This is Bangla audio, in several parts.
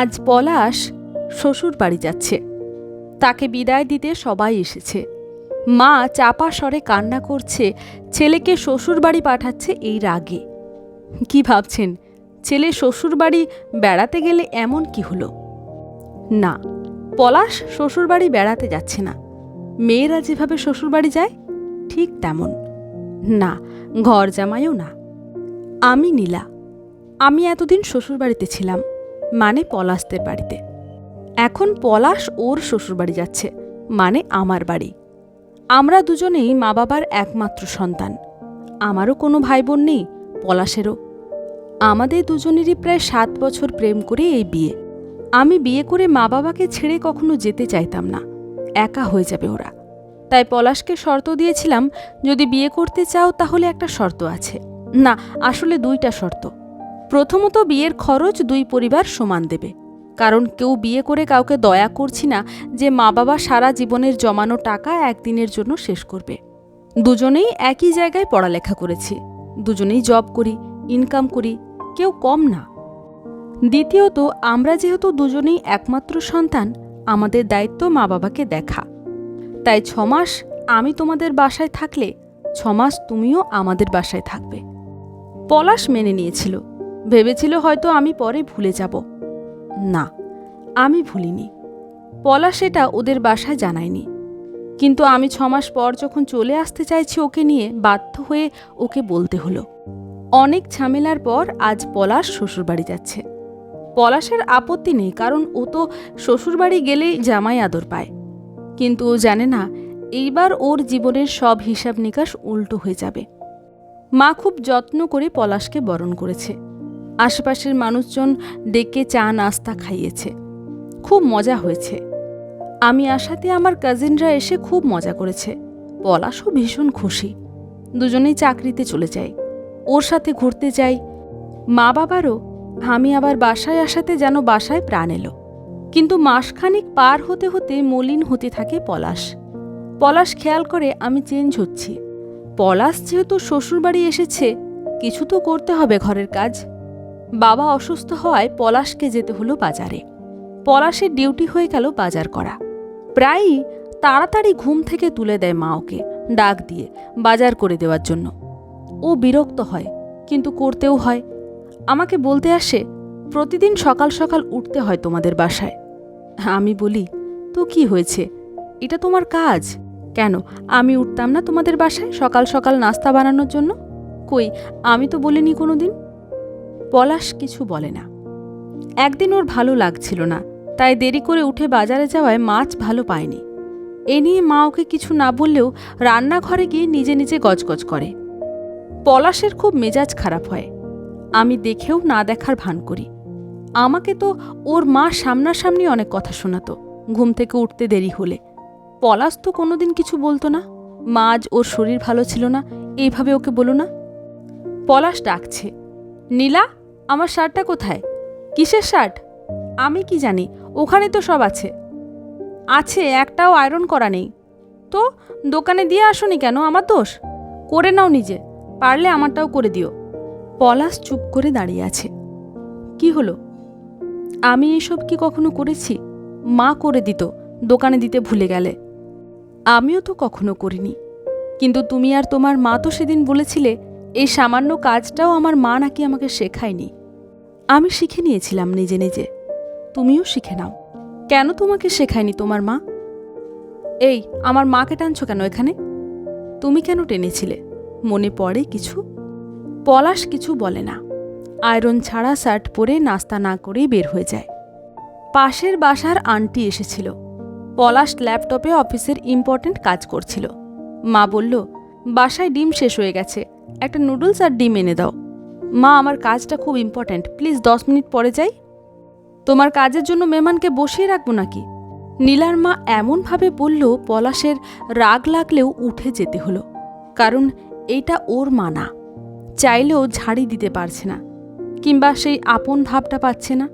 আজ পলাশ শ্বশুর বাড়ি যাচ্ছে। তাকে বিদায় দিতে সবাই এসেছে। মা চাপা স্বরে কান্না করছে, ছেলেকে শ্বশুর বাড়ি পাঠাচ্ছে এই রাগে। কি ভাবছেন, ছেলে শ্বশুর বাড়ি বেড়াতে গেলে এমন কি হলো? না, পলাশ শ্বশুর বাড়ি বেড়াতে যাচ্ছে না। মেয়েরা যেভাবে শ্বশুর বাড়ি যায়, ঠিক তেমন। না ঘর জামাইও না। আমি নীলা। আমি এতদিন শ্বশুরবাড়িতে ছিলাম। মানে পলাশদের বাড়িতে। এখন পলাশ ওর শ্বশুরবাড়ি যাচ্ছে মানে আমার বাড়ি। আমরা দুজনেই মা বাবার একমাত্র সন্তান। আমারও কোনো ভাই বোন নেই, পলাশেরও। আমাদের দুজনেরই প্রায় সাত বছর প্রেম করে এই বিয়ে। আমি বিয়ে করে মা বাবাকে ছেড়ে কখনো যেতে চাইতাম না। একা হয়ে যাবে ওরা। তাই পলাশকে শর্ত দিয়েছিলাম, যদি বিয়ে করতে চাও তাহলে একটা শর্ত আছে। না, আসলে দুইটা শর্ত। প্রথমত বিয়ের খরচ দুই পরিবার সমান দেবে। কারণ কেউ বিয়ে করে কাউকে দয়া করছি না যে মা বাবা সারা জীবনের জমানো টাকা একদিনের জন্য শেষ করবে। দুজনেই একই জায়গায় পড়ালেখা করেছি। দুজনেই জব করি ইনকাম করি, কেউ কম না। দ্বিতীয়ত, আমরা যেহেতু দুজনেই একমাত্র সন্তান, আমাদের দায়িত্ব মা বাবাকে দেখা। তাই ছমাস আমি তোমাদের বাসায় থাকলে ছমাস তুমিও আমাদের বাসায় থাকবে। পলাশ মেনে নিয়েছিল। ভেবেছিল হয়তো আমি পরে ভুলে যাব। না, আমি ভুলিনি। পলাশ এটা ওদের বাসায় জানায়নি। কিন্তু আমি ছমাস পর যখন চলে আসতে চাইছি ওকে নিয়ে, বাধ্য হয়ে ওকে বলতে হলো। অনেক ঝামেলার পর আজ পলাশ শ্বশুরবাড়ি যাচ্ছে। পলাশের আপত্তি নেই, কারণ ও তো শ্বশুরবাড়ি গেলেই জামাই আদর পায়। কিন্তু ও জানে না, এইবার ওর জীবনের সব হিসাব নিকাশ উল্টো হয়ে যাবে। মা খুব যত্ন করে পলাশকে বরণ করেছে। আশেপাশের মানুষজন ডেকে চা নাস্তা খাইয়েছে। খুব মজা হয়েছে। আমি আসাতে আমার কাজিনরা এসে খুব মজা করেছে। পলাশও ভীষণ খুশি। দুজনেই চাকরিতে চলে যাই ওর সাথে ঘুরতে যাই। মা বাবারও। আমি আবার বাসায় আসাতে যেন বাসায় প্রাণ এলো। কিন্তু মাসখানিক পার হতে হতে মলিন হতে থাকে পলাশ। পলাশ খেয়াল করে আমি চেঞ্জ হচ্ছি। পলাশ যেহেতু শ্বশুরবাড়ি এসেছে, কিছু তো করতে হবে ঘরের কাজ। বাবা অসুস্থ হওয়ায় পলাশকে যেতে হলো বাজারে। পলাশের ডিউটি হয়ে গেল বাজার করা। প্রায়ই তাড়াতাড়ি ঘুম থেকে তুলে দেয় মা ওকে, ডাক দিয়ে, বাজার করে দেওয়ার জন্য। ও বিরক্ত হয়, কিন্তু করতেও হয়। আমাকে বলতে আসে, প্রতিদিন সকাল সকাল উঠতে হয় তোমাদের বাসায়। আমি বলি, তো কি হয়েছে? এটা তোমার কাজ? কেন? আমি উঠতাম না তোমাদের বাসায় সকাল সকাল নাস্তা বানানোর জন্য? কই, আমি তো বলিনি কোনো দিন পলাশ কিছু বলে না। একদিন ওর ভালো লাগছিল না, তাই দেরি করে উঠে বাজারে যাওয়ায় মাছ ভালো পায়নি। এ নিয়ে মা ওকে কিছু না বললেও রান্নাঘরে গিয়ে নিজে নিজে গজগজ করে। পলাশের খুব মেজাজ খারাপ হয়। আমি দেখেও না দেখার ভান করি। আমাকে তো ওর মা সামনাসামনি অনেক কথা শোনাতো, ঘুম থেকে উঠতে দেরি হলে। পলাশ তো কোনোদিন কিছু বলতো না। মা ওর শরীর ভালো ছিল না এইভাবে ওকে বলো না। পলাশ ডাকছে, নীলা আমার শার্টটা কোথায়? কিসের শার্ট? আমি কি জানি, ওখানে তো সব আছে। আছে, একটাও আয়রন করা নেই। তো, দোকানে দিয়ে আসোনি কেন আমার দোষ? করে নাও নিজে, পারলে আমারটাও করে দিও। পলাশ চুপ করে দাঁড়িয়ে আছে। কি হলো? আমি এসব কি কখনো করেছি? মা করে দিত, দোকানে দিতে ভুলে গেলে। আমিও তো কখনো করিনি। কিন্তু তুমি আর তোমার মা তো সেদিন বলেছিলে, এই সামান্য কাজটাও আমার মা নাকি আমাকে শেখায়নি। আমি শিখে নিয়েছিলাম নিজে নিজে। তুমিও শিখে নাও। কেন তোমাকে শেখায়নি তোমার মা? এই, আমার মাকে টানছো কেন এখানে? তুমি কেন টেনেছিলে? মনে পড়ে কিছু? পলাশ কিছু বলে না। আয়রন ছাড়া শার্ট পরে নাস্তা না করেই বের হয়ে যায়। পাশের বাসার আন্টি এসেছিল। পলাশ ল্যাপটপে অফিসের ইম্পর্ট্যান্ট কাজ করছিল। মা বলল, বাসায় ডিম শেষ হয়ে গেছে। একটা নুডলস আর ডিম এনে দাও। মা, আমার কাজটা খুব ইম্পর্ট্যান্ট প্লিজ দশ মিনিট পরে যাই। তোমার কাজের জন্য মেহমানকে বসিয়ে রাখব নাকি? নীলার মা এমনভাবে বলল, পলাশের রাগ লাগলেও উঠে যেতে হলো। কারণ এইটা ওর মা না। চাইলেও ঝাড়ি দিতে পারছে না। কিংবা সেই আপন ভাবটা পাচ্ছে না।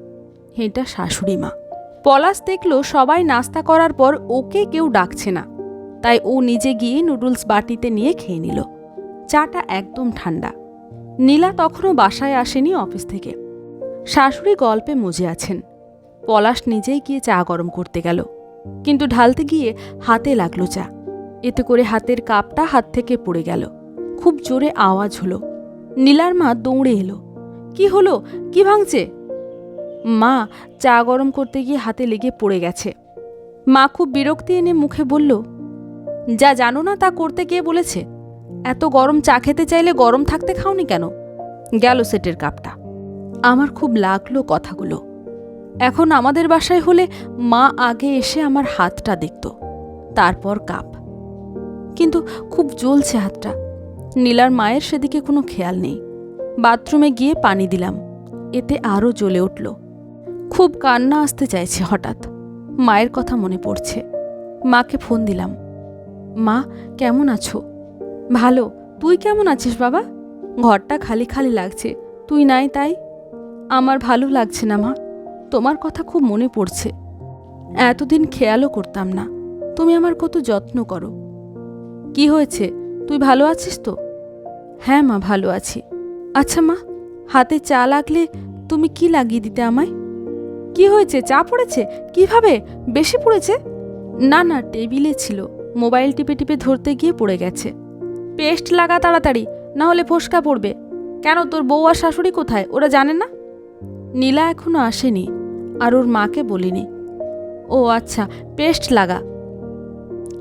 এটা শাশুড়ি মা। পলাশ দেখল, সবাই নাস্তা করার পর ওকে কেউ ডাকছে না। তাই ও নিজে গিয়ে নুডলস বাটিতে নিয়ে খেয়ে নিল। চাটা একদম ঠান্ডা। নীলা তখনও বাসায় আসেনি অফিস থেকে। শাশুড়ি গল্পে মজে আছেন। পলাশ নিজেই গিয়ে চা গরম করতে গেল। কিন্তু ঢালতে গিয়ে হাতে লাগল চা। এতে করে হাতের কাপটা হাত থেকে পড়ে গেল। খুব জোরে আওয়াজ হলো। নীলার মা দৌড়ে এলো। কি হলো? কি ভাঙছে? মা, চা গরম করতে গিয়ে হাতে লেগে পড়ে গেছে। মা খুব বিরক্তি এনে মুখে বলল, যা জানো না তা করতে কে বলেছে? এত গরম চা খেতে চাইলে গরম থাকতে খাওনি কেন? গেল সেটের কাপটা। আমার খুব লাগল কথাগুলো। এখন আমাদের বাসায় হলে মা আগে এসে আমার হাতটা দেখত, তারপর কাপ। কিন্তু খুব জ্বলছে হাতটা। নীলার মায়ের সেদিকে কোনো খেয়াল নেই। বাথরুমে গিয়ে পানি দিলাম। এতে আরও জ্বলে উঠল। খুব কান্না আসতে চাইছে হঠাৎ। মায়ের কথা মনে পড়ছে। মাকে ফোন দিলাম। মা, কেমন আছো? ভালো, তুই কেমন আছিস বাবা? ঘরটা খালি খালি লাগছে, তুই নাই তাই? আমার ভালো লাগছে না মা, তোমার কথা খুব মনে পড়ছে। এতদিন খেয়ালও করতাম না, তুমি আমার কত যত্ন করো। কি হয়েছে, তুই ভালো আছিস তো? হ্যাঁ মা, ভালো আছি। আচ্ছা মা, হাতে চা লাগলে তুমি কি লাগিয়ে দিতে আমায়? কি হয়েছে, চা পড়েছে? কীভাবে? বেশি পড়েছে? না না, টেবিলে ছিল, মোবাইল টিপে টিপে ধরতে গিয়ে পড়ে গেছে। পেস্ট লাগা তাড়াতাড়ি, না হলে ফোসকা পড়বে। কেন তোর বউ আর শাশুড়ি কোথায়, ওরা জানে না? নীলা এখনও আসেনি, আর ওর মাকে বলিনি। ও আচ্ছা পেস্ট লাগা।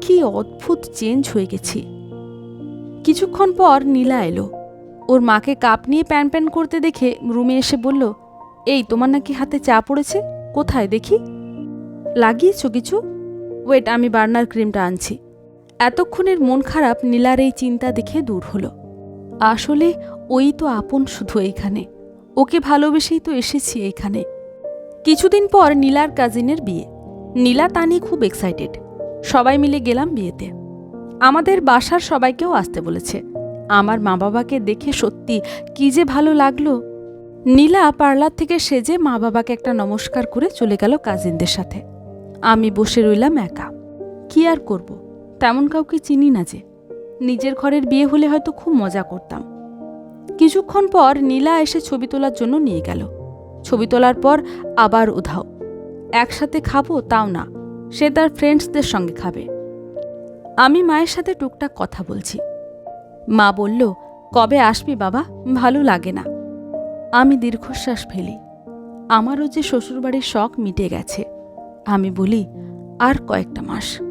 কি অদ্ভুত চেঞ্জ হয়ে গেছি। কিছুক্ষণ পর নীলা এলো। ওর মাকে কাপ নিয়ে প্যান প্যান করতে দেখে রুমে এসে বলল, এই, তোমার নাকি হাতে চা পড়েছে? কোথায়, দেখি? লাগিয়েছো কিছু? ওয়েট, আমি বার্নার ক্রিমটা আনছি। এতক্ষণের মন খারাপ নীলার এই চিন্তা দেখে দূর হলো। আসলে ওই তো আপন শুধু এইখানে। ওকে ভালোবেসেই তো এসেছি এইখানে। কিছুদিন পর নীলার কাজিনের বিয়ে। নীলা তা নিয়ে খুব এক্সাইটেড সবাই মিলে গেলাম বিয়েতে। আমাদের বাসার সবাইকেও আসতে বলেছে। আমার মা বাবাকে দেখে সত্যি কি যে ভালো লাগল। নীলা পার্লার থেকে সেজে মা বাবাকে একটা নমস্কার করে চলে গেল কাজিনদের সাথে। আমি বসে রইলাম একা। কি আর করব? তেমন কাউকে চিনি না যে। নিজের ঘরের বিয়ে হলে হয়তো খুব মজা করতাম। কিছুক্ষণ পর নীলা এসে ছবি তোলার জন্য নিয়ে গেল। ছবি তোলার পর আবার উধাও। একসাথে খাব তাও না, সে তার ফ্রেন্ডসদের সঙ্গে খাবে। আমি মায়ের সাথে টুকটাক কথা বলছি। মা বলল, কবে আসবি বাবা? ভালো লাগে না। আমি দীর্ঘশ্বাস ফেলি। আমারও যে শ্বশুরবাড়ির শখ মিটে গেছে। আমি বলি, আর কয়েকটা মাস।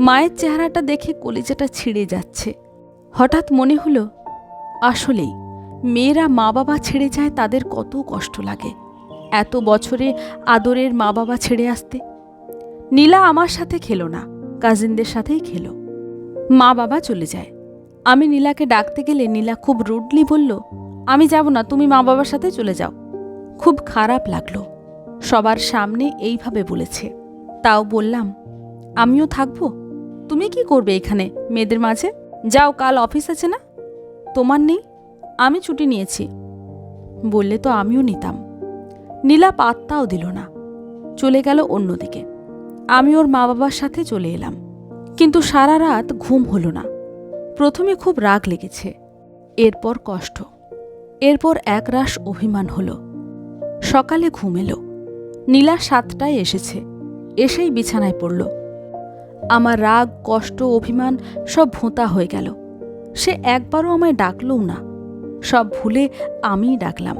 মায়ের চেহারাটা দেখে কলিজাটা ছিঁড়ে যাচ্ছে। হঠাৎ মনে হলো, আসলেই মেয়েরা মা বাবা ছেড়ে যায় তাদের কত কষ্ট লাগে। এত বছরে আদরের মা বাবা ছেড়ে আসতে। নীলা আমার সাথে খেলো না, কাজিনদের সাথেই খেলো। মা বাবা চলে যায়। আমি নীলাকে ডাকতে গেলে নীলা খুব রুডলি বলল, আমি যাব না, তুমি মা বাবার সাথে চলে যাও। খুব খারাপ লাগল। সবার সামনে এইভাবে বলেছে। তাও বললাম, আমিও থাকব? তুমি কি করবে এখানে? মেয়েদের মাঝে? যাও, কাল অফিস আছে না? তোমার নেই? আমি ছুটি নিয়েছি। বললে তো আমিও নিতাম। নীলা পাত্তাও দিল না। চলে গেল অন্যদিকে। আমি ওর মা বাবার সাথে চলে এলাম। কিন্তু সারা রাত ঘুম হলো না। প্রথমে খুব রাগ লেগেছে। এরপর কষ্ট। এরপর একরাশ অভিমান হলো। সকালে ঘুম এলো। নীলা সাতটায় এসেছে। এসেই বিছানায় পড়ল। আমার রাগ, কষ্ট, অভিমান সব ভোঁতা হয়ে গেল। সে একবারও আমায় ডাকলও না। সব ভুলে আমিই ডাকলাম।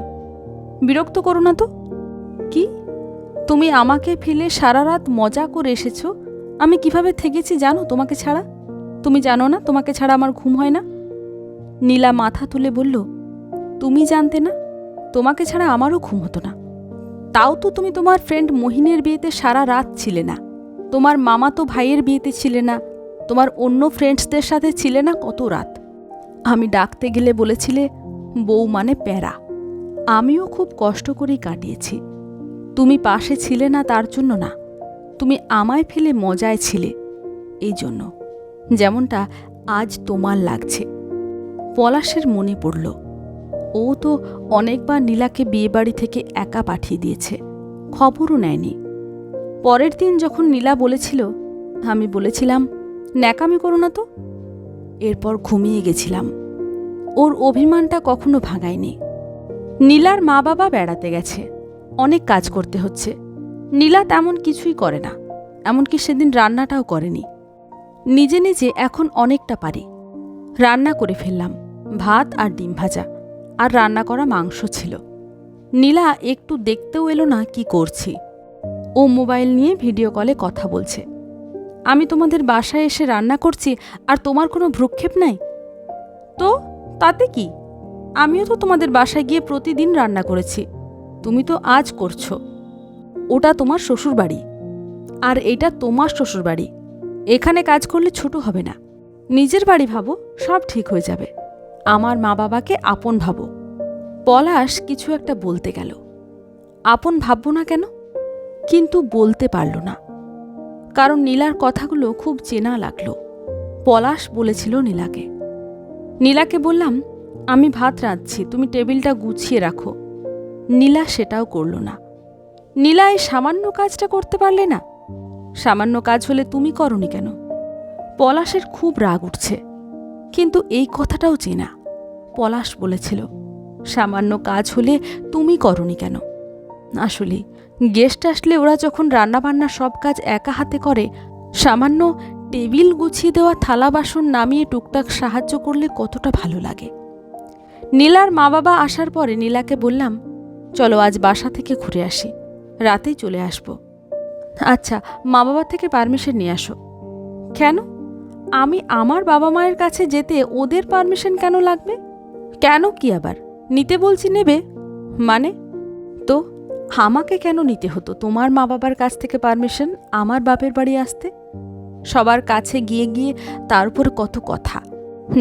বিরক্ত করো না তো। কি? তুমি আমাকে ফেলে সারা রাত মজা করে এসেছ। আমি কীভাবে থেকেছি জানো তোমাকে ছাড়া? তুমি জানো না তোমাকে ছাড়া আমার ঘুম হয় না। নীলা মাথা তুলে বলল, তুমি জানতে না, তোমাকে ছাড়া আমারও ঘুম হতো না। তাও তো তুমি তোমার ফ্রেন্ড মহিনের বিয়েতে সারা রাত ছিলে না। তোমার মামা তো ভাইয়ের বিয়েতে ছিলে না। তোমার অন্য ফ্রেন্ডসদের সাথে ছিলে না কত রাত? আমি ডাকতে গেলে বলেছিলে, বউ মানে প্যারা। আমিও খুব কষ্ট করেই কাটিয়েছি। তুমি পাশে ছিলে না তার জন্য না, তুমি আমায় ফেলে মজায় ছিলে। এই জন্য যেমনটা আজ তোমার লাগছে। পলাশের মনে পড়ল, ও তো অনেকবার নীলাকে বিয়েবাড়ি থেকে একা পাঠিয়ে দিয়েছে, খবরও নেয়নি। পরের দিন যখন নীলা বলেছিল, আমি বলেছিলাম, ন্যাকামি করো না তো। এরপর ঘুমিয়ে গেছিলাম। ওর অভিমানটা কখনো ভাঙায়নি। নীলার মা বাবা বেড়াতে গেছে। অনেক কাজ করতে হচ্ছে। নীলা তেমন কিছুই করে না, এমনকি সেদিন রান্নাটাও করেনি। নিজে নিজে এখন অনেকটা পারি। রান্না করে ফেললাম, ভাত আর ডিম ভাজা, আর রান্না করা মাংস ছিল। নীলা একটু দেখতেও এলো না কি করছি। ও মোবাইল নিয়ে ভিডিও কলে কথা বলছে। আমি তোমাদের বাসায় এসে রান্না করছি আর তোমার কোনো ভ্রুক্ষেপ নাই? তো, তাতে কি? আমিও তো তোমাদের বাসায় গিয়ে প্রতিদিন রান্না করেছি। তুমি তো আজ করছ। ওটা তোমার শ্বশুর বাড়ি আর এটা তোমার শ্বশুর বাড়ি এখানে কাজ করলে ছোট হবে না। নিজের বাড়ি ভাবো, সব ঠিক হয়ে যাবে। আমার মা বাবাকে আপন ভাবো। পলাশ কিছু একটা বলতে গেল। আপন ভাববো না কেন? কিন্তু বলতে পারল না। কারণ নীলার কথাগুলো খুব চেনা লাগল। পলাশ বলেছিল নীলাকে। নীলাকে বললাম, আমি ভাত রাঁধছি, তুমি টেবিলটা গুছিয়ে রাখো। নীলা সেটাও করল না। নীলা, এই সামান্য কাজটা করতে পারলে না? সামান্য কাজ হলে তুমি করনি কেন? পলাশের খুব রাগ উঠছে। কিন্তু এই কথাটাও চেনা। পলাশ বলেছিল, সামান্য কাজ হলে তুমি করনি কেন? আসলে গেস্ট আসলে ওরা যখন রান্নাবান্না সব কাজ একা হাতে করে, সামান্য টেবিল গুছিয়ে দেওয়া থালা বাসন নামিয়ে টুকটাক সাহায্য করলে কতটা ভালো লাগে। নীলার মা বাবা আসার পরে নীলাকে বললাম, চলো আজ বাসা থেকে ঘুরে আসি, রাতেই চলে আসব। আচ্ছা মা বাবা থেকে পারমিশন নিয়ে আসো। কেন? আমি আমার বাবা মায়ের কাছে যেতে ওদের পারমিশন কেন লাগবে? কেন কি আবার? নিতে বলছি নেবে? মানে? তো আমাকে কেন নিতে হতো? তোমার মা বাবার কাছ থেকে পারমিশন আমার বাপের বাড়ি আসতে? সবার কাছে গিয়ে গিয়ে তার উপর কত কথা?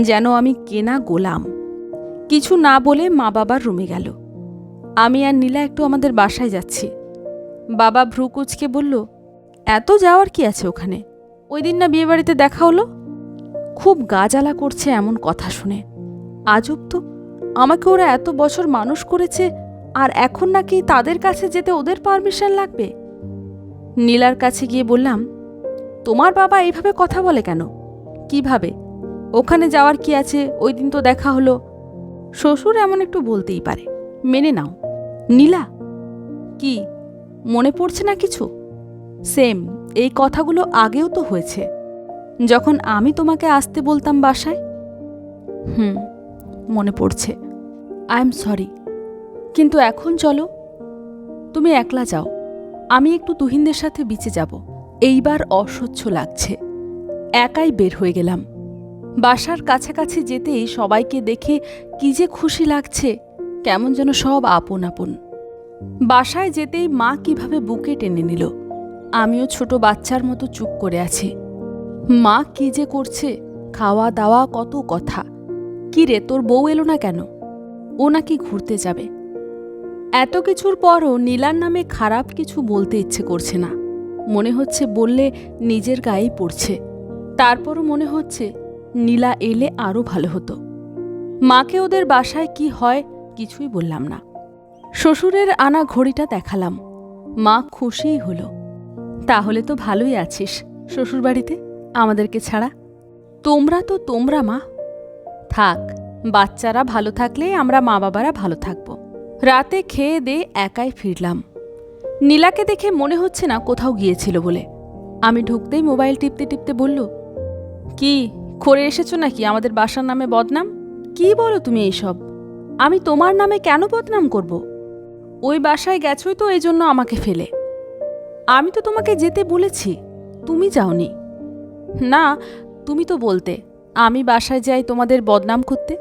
যেন আমি কেনা গোলাম। কিছু না বলে মা বাবার রুমে গেল। আমি আর নীলা একটু আমাদের বাসায় যাচ্ছি। বাবা ভ্রুকুচকে বলল, এত যাওয়ার কি আছে ওখানে? ওই দিন না বিয়েবাড়িতে দেখা হলো? খুব গা জ্বালা করছে এমন কথা শুনে। আজব তো, আমাকে ওরা এত বছর মানুষ করেছে আর এখন নাকি তাদের কাছে যেতে ওদের পারমিশন লাগবে? নীলার কাছে গিয়ে বললাম, তোমার বাবা এইভাবে কথা বলে কেন? কীভাবে? ওখানে যাওয়ার কি আছে? ওই দিন তো দেখা হলো। শ্বশুর এমন একটু বলতেই পারে। মেনে নাও। নীলা? কি? মনে পড়ছে না কিছু? সেম এই কথাগুলো আগেও তো হয়েছে। যখন আমি তোমাকে আসতে বলতাম বাসায়? হুম, মনে পড়ছে। আই এম সরি কিন্তু এখন চলো, তুমি একলা যাও। আমি একটু তুহিনদের সাথে বিচে যাব। এইবার অসহ্য লাগছে। একাই বের হয়ে গেলাম। বাসার কাছাকাছি যেতেই সবাইকে দেখে কি যে খুশি লাগছে, কেমন যেন সব আপন আপন। বাসায় যেতেই মা কীভাবে বুকে টেনে নিল। আমিও ছোট বাচ্চার মতো চুপ করে আছি। মা কি যে করছে, খাওয়া দাওয়া কত কথা। কি রে, তোর বউ এলো না কেন? ও নাকি ঘুরতে যাবে। এত কিছুর পরও নীলার নামে খারাপ কিছু বলতে ইচ্ছে করছে না। মনে হচ্ছে বললে নিজের গায়েই পড়ছে। তারপরও মনে হচ্ছে নীলা এলে আরও ভালো হতো। মাকে ওদের বাসায় কি হয় কিছুই বললাম না। শ্বশুরের আনা ঘড়িটা দেখালাম। মা খুশিই হলো। তাহলে তো ভালোই আছিস শ্বশুরবাড়িতে, আমাদেরকে ছাড়া। তোমরা তো তোমরা মা। থাক, বাচ্চারা ভালো থাকলে আমরা মা বাবারা ভালো থাকব। রাতে খেয়ে দে একাই ফিরলাম। নীলাকে দেখে মনে হচ্ছে না কোথাও গিয়েছিল বলে। আমি ঢুকতেই মোবাইল টিপতে টিপতে বলল, কি, করে এসেছ নাকি আমাদের বাসার নামে বদনাম? কি বলো তুমি এইসব? আমি তোমার নামে কেন বদনাম করব? ওই বাসায় গেছোই তো এই জন্য আমাকে ফেলে। আমি তো তোমাকে যেতে বলেছি, তুমি যাওনি। না, তুমি তো বলতে, আমি বাসায় যাই তোমাদের বদনাম করতে।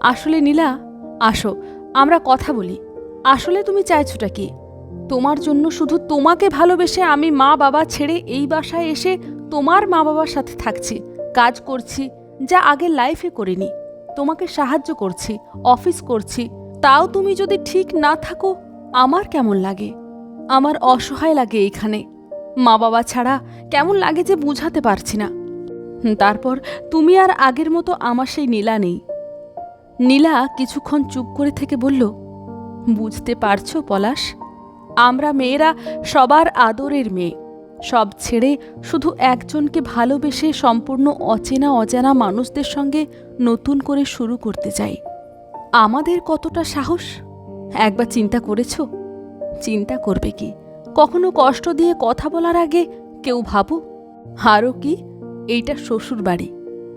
আসলে নীলা, আসো আমরা কথা বলি। আসলে তুমি চাইছোটা কি? তোমার জন্য শুধু তোমাকে ভালোবেসে আমি মা বাবা ছেড়ে এই বাসায় এসে তোমার মা বাবার সাথে থাকছি, কাজ করছি, যা আগে লাইফে করিনি। তোমাকে সাহায্য করছি অফিস করছি, তাও তুমি যদি ঠিক না থাকো, আমার কেমন লাগে? আমার অসহায় লাগে এইখানে। মা বাবা ছাড়া কেমন লাগে যে বুঝাতে পারছি না। তারপর তুমি আর আগের মতো আমার সেই নীলা নেই। নীলা কিছুক্ষণ চুপ করে থেকে বলল, বুঝতে পারছ পলাশ, আমরা মেয়েরা সবার আদরের মেয়ে। সব ছেড়ে শুধু একজনকে ভালোবেসে সম্পূর্ণ অচেনা অজানা মানুষদের সঙ্গে নতুন করে শুরু করতে চাই। আমাদের কতটা সাহস? একবার চিন্তা করেছ? চিন্তা করবে কি? কখনো কষ্ট দিয়ে কথা বলার আগে কেউ ভাবো? আরও কি? এইটা শ্বশুর বাড়ি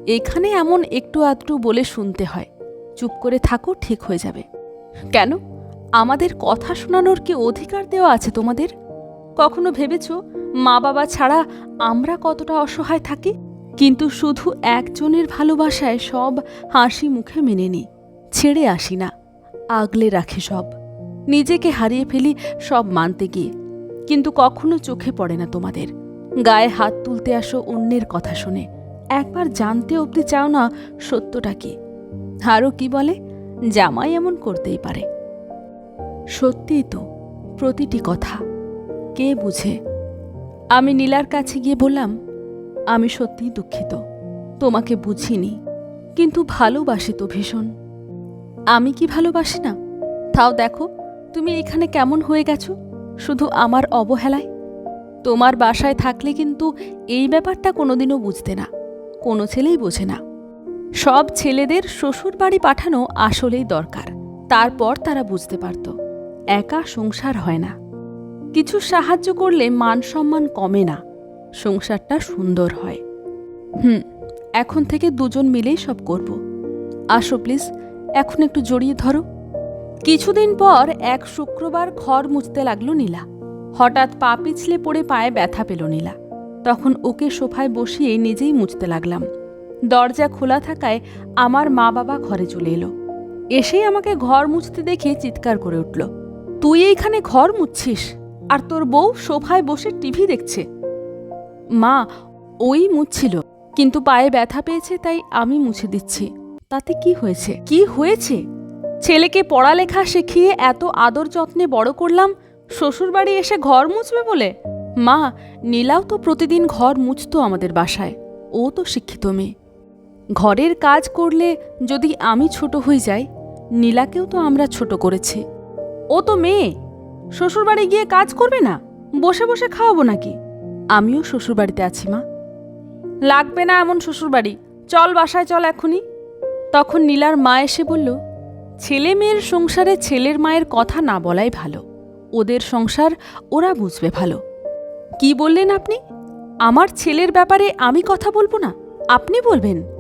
এখানে এমন একটু আধটু বলে শুনতে হয়। চুপ করে থাকো, ঠিক হয়ে যাবে। কেন? আমাদের কথা শোনানোর কি অধিকার দেওয়া আছে তোমাদের? কখনো ভেবেছ মা বাবা ছাড়া আমরা কতটা অসহায় থাকি? কিন্তু শুধু একজনের ভালোবাসায় সব হাসি মুখে মেনে নিই ছেড়ে আসি না, আগলে রাখি সব। নিজেকে হারিয়ে ফেলি সব মানতে গিয়ে। কিন্তু কখনো চোখে পড়ে না তোমাদের। গায়ে হাত তুলতে আসো অন্যের কথা শুনে। একবার জানতে অবধি চাও না সত্যটা কি? আরও কি বলে? জামাই এমন করতেই পারে। সত্যিই তো, প্রতিটি কথা। কে বুঝে? আমি নীলার কাছে গিয়ে বললাম, আমি সত্যিই দুঃখিত। তোমাকে বুঝিনি, কিন্তু ভালোবাসি তো ভীষণ। আমি কি ভালোবাসি না? তাও দেখো, তুমি এখানে কেমন হয়ে গেছো? শুধু আমার অবহেলায়? তোমার বাসায় থাকলে কিন্তু এই ব্যাপারটা কোনোদিনও বুঝতে না। কোনো ছেলেই বোঝে না। সব ছেলেদের শ্বশুর বাড়ি পাঠানো আসলেই দরকার। তারপর তারা বুঝতে পারত, একা সংসার হয় না। কিছু সাহায্য করলে মান সম্মান কমে না, সংসারটা সুন্দর হয়। হুম, এখন থেকে দুজন মিলেই সব করব। আসো প্লিজ, এখন একটু জড়িয়ে ধরো। কিছুদিন পর এক শুক্রবার ঘর মুছতে লাগল নীলা। হঠাৎ পা পিছলে পড়ে পায়ে ব্যথা পেল নীলা। তখন ওকে সোফায় বসিয়ে নিজেই মুছতে লাগলাম। দরজা খোলা থাকায় আমার মা বাবা ঘরে চলে এলো। এসেই আমাকে ঘর মুছতে দেখে চিৎকার করে উঠল, তুই এইখানে ঘর মুছছিস? আর তোর বউ সোফায় বসে টিভি দেখছে? মা, ওই মুছছিল, কিন্তু পায়ে ব্যথা পেয়েছে, তাই আমি মুছে দিচ্ছি। তাতে কি হয়েছে? কি হয়েছে? ছেলেকে পড়ালেখা শিখিয়ে এত আদর যত্নে বড় করলাম, শ্বশুরবাড়ি এসে ঘর মুছবে বলে? মা, নীলাও তো প্রতিদিন ঘর মুছতো আমাদের বাসায়। ও তো শিক্ষিত মেয়ে। ঘরের কাজ করলে যদি আমি ছোট হয়ে যাই, নীলাকেও তো আমরা ছোট করেছি। ও তো মেয়ে, শ্বশুরবাড়ি গিয়ে কাজ করবে না? বসে বসে খাওয়াবো নাকি? আমিও শ্বশুরবাড়িতে আছি, মা। লাগবে না এমন শ্বশুরবাড়ি। চল বাসায় চল এখনই। তখন নীলার মা এসে বলল, ছেলে মেয়ের সংসারে ছেলের মায়ের কথা না বলাই ভালো। ওদের সংসার ওরা বুঝবে ভালো। কি বললেন আপনি? আমার ছেলের ব্যাপারে আমি কথা বলব না। আপনি বলবেন।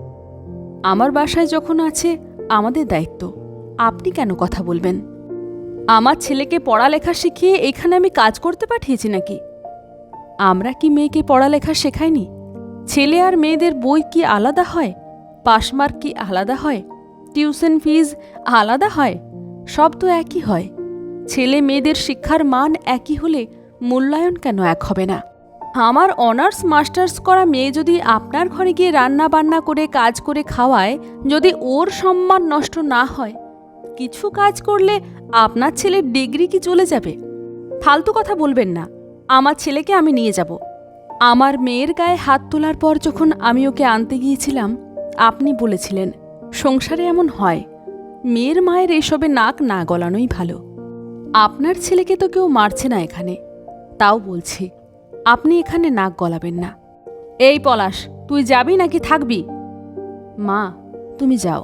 আমার বাসায় যখন আছে, আমাদের দায়িত্ব। আপনি কেন কথা বলবেন? আমার ছেলেকে পড়ালেখা শিখিয়ে এখানে আমি কাজ করতে পাঠিয়েছি নাকি? আমরা কি মেয়েকে পড়ালেখা শেখাইনি? ছেলে আর মেয়েদের বই কি আলাদা হয়? পাশমার্ক কি আলাদা হয়? টিউশন ফিজ আলাদা হয়? সব তো একই হয়। ছেলে মেয়েদের শিক্ষার মান একই হলে মূল্যায়ন কেন এক হবে না? আমার অনার্স মাস্টার্স করা মেয়ে যদি আপনার ঘরে গিয়ে রান্না বান্না করে, কাজ করে খাওয়ায়, যদি ওর সম্মান নষ্ট না হয়, কিছু কাজ করলে আপনার ছেলের ডিগ্রি কি চলে যাবে? ফালতু কথা বলবেন না। আমার ছেলেকে আমি নিয়ে যাব। আমার মেয়ের গায়ে হাত তোলার পর যখন আমি ওকে আনতে গিয়েছিলাম, আপনি বলেছিলেন, সংসারে এমন হয়, মেয়ের মায়ের এসবে নাক না গলানোই ভালো। আপনার ছেলেকে তো কেউ মারছে না এখানে। তাও বলছি আপনি এখানে নাক গলাবেন না। এই পলাশ, তুই যাবি নাকি থাকবি? মা, তুমি যাও।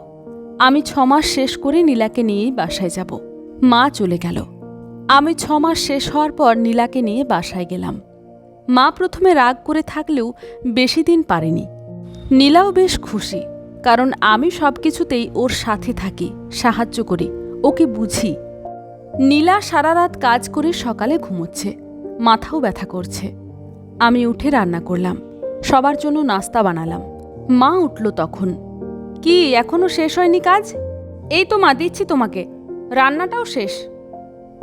আমি ছমাস শেষ করে নীলাকে নিয়েই বাসায় যাব। মা চলে গেল। আমি ছমাস শেষ হওয়ার পর নীলাকে নিয়ে বাসায় গেলাম। মা প্রথমে রাগ করে থাকলেও বেশি দিন পারেনি। নীলাও বেশ খুশি, কারণ আমি সব কিছুতেই ওর সাথে থাকি, সাহায্য করি, ওকে বুঝি। নীলা সারা রাত কাজ করে সকালে ঘুমোচ্ছে, মাথাও ব্যথা করছে। আমি উঠে রান্না করলাম। সবার জন্য নাস্তা বানালাম। মা উঠল তখন। কি, এখনও শেষ হয়নি কাজ? এই তো মা, দিচ্ছি তোমাকে। রান্নাটাও শেষ।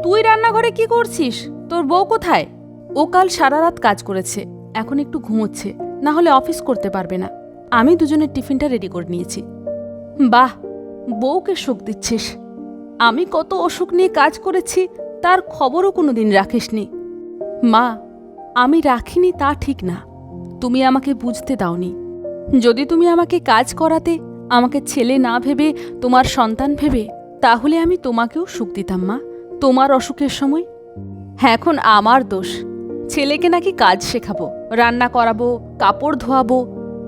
তুই রান্নাঘরে কি করছিস? তোর বউ কোথায়? ও কাল সারা রাত কাজ করেছে। এখন একটু ঘুমোচ্ছে। না হলে অফিস করতে পারবে না। আমি দুজনের টিফিনটা রেডি করে নিয়েছি। বাহ! বউকে সুখ দিচ্ছিস। আমি কত অসুখ নিয়ে কাজ করেছি, তার খবরও কোনো দিন রাখিসনি। মা আমি রাখিনি তা ঠিক না। তুমি আমাকে বুঝতে দাওনি। যদি তুমি আমাকে কাজ করাতে, আমাকে ছেলে না ভেবে, তোমার সন্তান ভেবে, তাহলে আমি তোমাকেও সুখ দিতাম, মা। তোমার অসুখের সময়? হ্যাঁ এখন আমার দোষ। ছেলেকে নাকি কাজ শেখাবো, রান্না করাবো, কাপড় ধোয়াবো।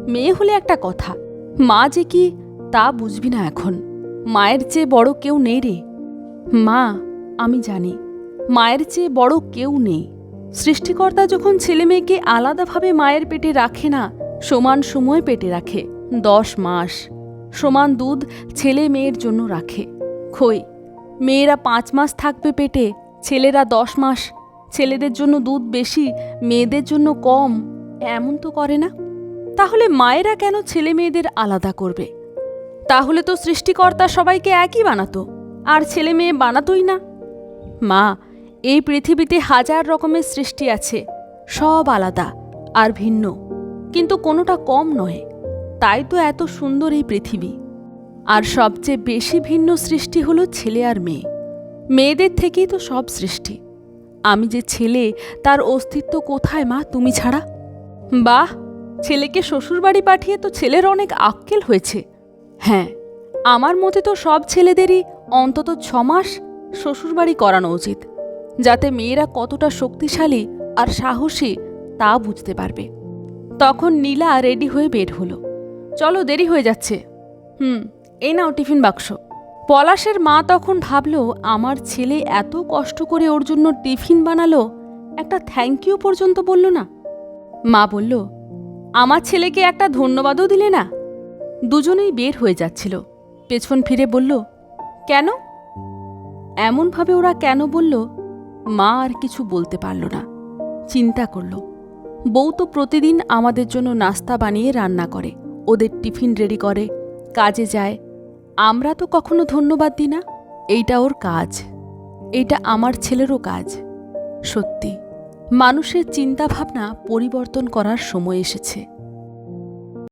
মেয়ে হলে একটা কথা, মা যে কি, তা বুঝবি না এখন। মায়ের চেয়ে বড় কেউ নেই রে। মা, আমি জানি, মায়ের চেয়ে বড় কেউ নেই। সৃষ্টিকর্তা যখন ছেলে মেয়েকে আলাদাভাবে মায়ের পেটে রাখে না, সমান সময় পেটে রাখে, দশ মাস। সমান দুধ ছেলে মেয়ের জন্য রাখে। খই, মেয়েরা পাঁচ মাস থাকবে পেটে, ছেলেরা দশ মাস। ছেলেদের জন্য দুধ বেশি, মেয়েদের জন্য কম। এমন তো করে না। তাহলে মায়েরা কেন ছেলে মেয়েদের আলাদা করবে? তাহলে তো সৃষ্টিকর্তা সবাইকে একই বানাতো, আর ছেলে মেয়ে বানাতোই না। মা এই পৃথিবীতে হাজার রকমের সৃষ্টি আছে, সব আলাদা আর ভিন্ন। কিন্তু কোনোটা কম নয়, তাই তো এত সুন্দর এই পৃথিবী। আর সবচেয়ে বেশি ভিন্ন সৃষ্টি হলো ছেলে আর মেয়ে। মেয়েদের থেকেই তো সব সৃষ্টি। আমি যে ছেলে, তার অস্তিত্ব কোথায় মা, তুমি ছাড়া? বাহ, ছেলেকে শ্বশুরবাড়ি পাঠিয়ে তো ছেলের অনেক আক্কেল হয়েছে। হ্যাঁ আমার মতে তো সব ছেলেদেরই অন্তত ছমাস শ্বশুরবাড়ি করানো উচিত। যাতে মেয়েরা কতটা শক্তিশালী আর সাহসী তা বুঝতে পারবে। তখন নীলা রেডি হয়ে বের হলো। চলো দেরি হয়ে যাচ্ছে। হুম, এই নাও টিফিন বাক্স। পলাশের মা তখন ভাবল, আমার ছেলে এত কষ্ট করে ওর জন্য টিফিন বানালো, একটা থ্যাংক ইউ পর্যন্ত বলল না? মা বলল, আমার ছেলেকে একটা ধন্যবাদও দিলে না? দুজনেই বের হয়ে যাচ্ছিল। পেছন ফিরে বলল, কেন? এমনভাবে ওরা কেন বলল মা আর কিছু বলতে পারল না। চিন্তা করল। বউ তো প্রতিদিন আমাদের জন্য নাস্তা বানিয়ে রান্না করে, ওদের টিফিন রেডি করে, কাজে যায়। আমরা তো কখনো ধন্যবাদ দিই না, এইটা ওর কাজ। এইটা আমার ছেলেরও কাজ। সত্যি, মানুষের চিন্তাভাবনা পরিবর্তন করার সময় এসেছে।